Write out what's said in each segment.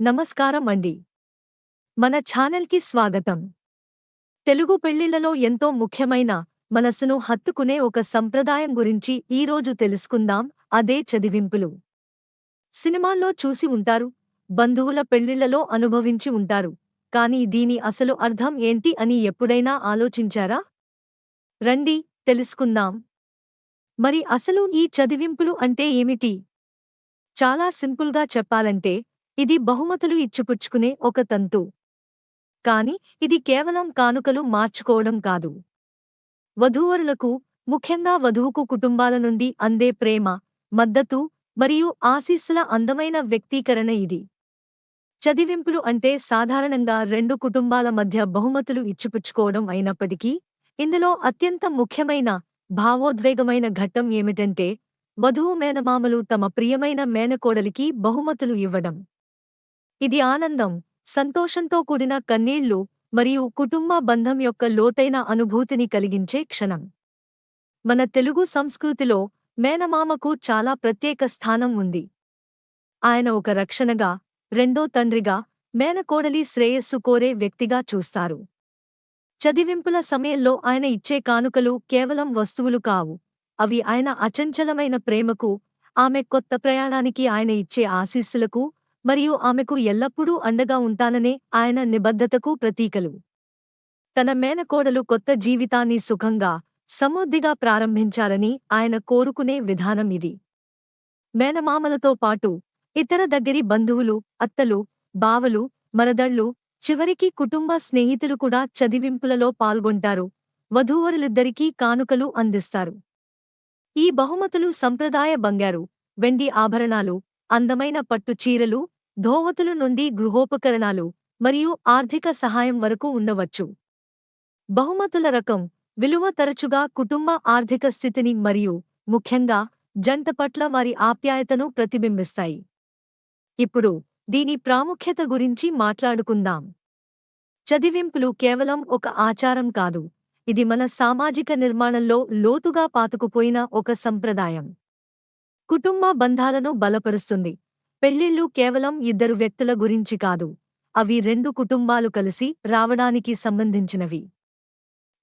నమస్కారం అండి. మన ఛానల్కి స్వాగతం. తెలుగు పెళ్ళిళ్ళలో ఎంతో ముఖ్యమైన మనసును హత్తుకునే ఒక సంప్రదాయం గురించి ఈరోజు తెలుసుకుందాం. అదే చదివింపులు. సినిమాల్లో చూసి ఉంటారు బంధువుల పెళ్ళిళ్ళలో అనుభవించి ఉంటారు. కానీ దీని అసలు అర్థం ఏంటి అని ఎప్పుడైనా ఆలోచించారా? రండి తెలుసుకుందాం. మరి అసలు ఈ చదివింపులు అంటే ఏమిటి? చాలా సింపుల్గా చెప్పాలంటే ఇది బహుమతులు ఇచ్చిపుచ్చుకునే ఒక తంతు. కాని ఇది కేవలం కానుకలు మార్చుకోవడం కాదు. వధూవరులకు ముఖ్యంగా వధువుకు కుటుంబాల నుండి అందే ప్రేమ మద్దతు మరియు ఆశీస్సుల అందమైన వ్యక్తీకరణ ఇది. చదివింపులు అంటే సాధారణంగా రెండు కుటుంబాల మధ్య బహుమతులు ఇచ్చిపుచ్చుకోవడం అయినప్పటికీ ఇందులో అత్యంత ముఖ్యమైన భావోద్వేగమైన ఘట్టం ఏమిటంటే వధువు మేనమామలు తమ ప్రియమైన మేనకోడలికి బహుమతులు ఇవ్వడం. ఇది ఆనందం సంతోషంతో కూడిన కన్నీళ్ళు మరియు కుటుంబ బంధం యొక్క లోతైన అనుభూతిని కలిగించే క్షణం. మన తెలుగు సంస్కృతిలో మేనమామకు చాలా ప్రత్యేక స్థానం ఉంది. ఆయన ఒక రక్షణగా రెండో తండ్రిగా మేనకోడలి శ్రేయస్సు కోరే వ్యక్తిగా చూస్తారు. చదివింపుల సమయంలో ఆయన ఇచ్చే కానుకలు కేవలం వస్తువులు కావు. అవి ఆయన అచంచలమైన ప్రేమకు ఆమె కొత్త ప్రయాణానికి ఆయన ఇచ్చే ఆశీస్సులకు మరియు ఆమెకు ఎల్లప్పుడూ అండగా ఉంటాననే ఆయన నిబద్ధతకు ప్రతీకలు. తన మేనకోడలు కొత్త జీవితాన్ని సుఖంగా సమృద్ధిగా ప్రారంభించాలని ఆయన కోరుకునే విధానం ఇది. మేనమామలతో పాటు ఇతర దగ్గరి బంధువులు అత్తలు బావలు మరదళ్ళు చివరికి కుటుంబ స్నేహితులు కూడా చదివింపులలో పాల్గొంటారు వధూవరులిద్దరికీ కానుకలు అందిస్తారు. ఈ బహుమతులు సంప్రదాయ బంగారు వెండి ఆభరణాలు అందమైన పట్టు చీరలు ధోవతులు నుండి గృహోపకరణాలు మరియు ఆర్థిక సహాయం వరకు ఉండవచ్చు. బహుమతుల రకం విలువ తరచుగా కుటుంబ ఆర్థిక స్థితిని మరియు ముఖ్యంగా జంట పట్ల వారి ఆప్యాయతను ప్రతిబింబిస్తాయి. ఇప్పుడు దీని ప్రాముఖ్యత గురించి మాట్లాడుకుందాం. చదివింపులు కేవలం ఒక ఆచారం కాదు ఇది మన సామాజిక నిర్మాణంలో లోతుగా పాతుకుపోయిన ఒక సంప్రదాయం. కుటుంబ బంధాలను బలపరుస్తుంది. పెళ్ళిళ్ళు కేవలం ఇద్దరు వ్యక్తుల గురించి కాదు. అవి రెండు కుటుంబాలు కలిసి రావడానికి సంబంధించినవి.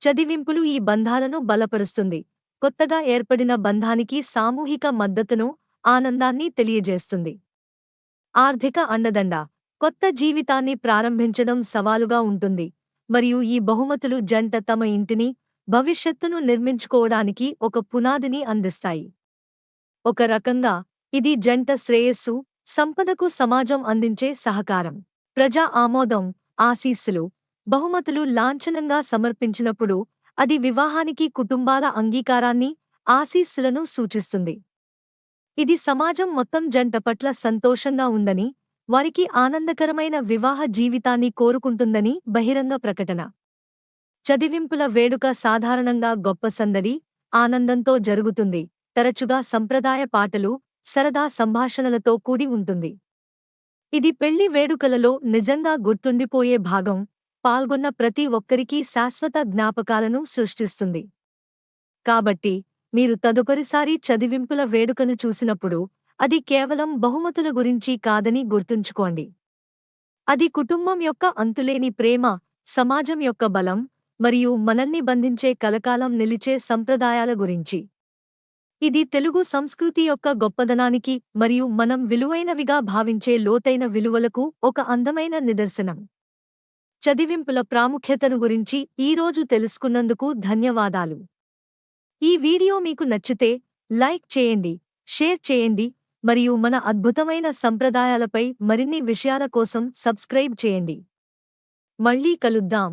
చదివింపులు ఈ బంధాలను బలపరుస్తుంది. కొత్తగా ఏర్పడిన బంధానికి సామూహిక మద్దతును ఆనందాన్ని తెలియజేస్తుంది. ఆర్థిక అండదండ. కొత్త జీవితాన్ని ప్రారంభించడం సవాలుగా ఉంటుంది. మరియు ఈ బహుమతులు జంట తమ ఇంటిని భవిష్యత్తును నిర్మించుకోవడానికి ఒక పునాదిని అందిస్తాయి. ఒక రకంగా ఇది జంట శ్రేయస్సు సంపదకు సమాజం అందించే సహకారం. ప్రజా ఆమోదం ఆశీస్సులు బహుమతులు లాంఛనంగా సమర్పించినప్పుడు అది వివాహానికి కుటుంబాల అంగీకారాన్ని ఆశీస్సులను సూచిస్తుంది. ఇది సమాజం మొత్తం జంట పట్ల సంతోషంగా ఉందని వారికి ఆనందకరమైన వివాహ జీవితాన్ని కోరుకుంటుందని బహిరంగ ప్రకటన. చదివింపుల వేడుక సాధారణంగా గొప్ప సందడి ఆనందంతో జరుగుతుంది. తరచుగా సంప్రదాయ పాటలు సరదా సంభాషణలతో కూడి ఉంటుంది. ఇది పెళ్ళి వేడుకలలో నిజంగా గుర్తుండిపోయే భాగం పాల్గొన్న ప్రతి ఒక్కరికీ శాశ్వత జ్ఞాపకాలను సృష్టిస్తుంది. కాబట్టి మీరు తదుపరిసారి చదివింపుల వేడుకను చూసినప్పుడు అది కేవలం బహుమతుల గురించి కాదని గుర్తుంచుకోండి. అది కుటుంబం యొక్క అంతులేని ప్రేమ సమాజం యొక్క బలం మరియు మనల్ని బంధించే కలకాలం నిలిచే సంప్రదాయాల గురించి. ఇది తెలుగు సంస్కృతి యొక్క గొప్పదనానికి మరియు మనం విలువైనవిగా భావించే లోతైన విలువలకు ఒక అందమైన నిదర్శనం. చదివింపుల ప్రాముఖ్యతను గురించి ఈరోజు తెలుసుకున్నందుకు ధన్యవాదాలు. ఈ వీడియో మీకు నచ్చితే లైక్ చేయండి షేర్ చేయండి మరియు మన అద్భుతమైన సంప్రదాయాలపై మరిన్ని విషయాల కోసం సబ్స్క్రైబ్ చేయండి. మళ్ళీ కలుద్దాం.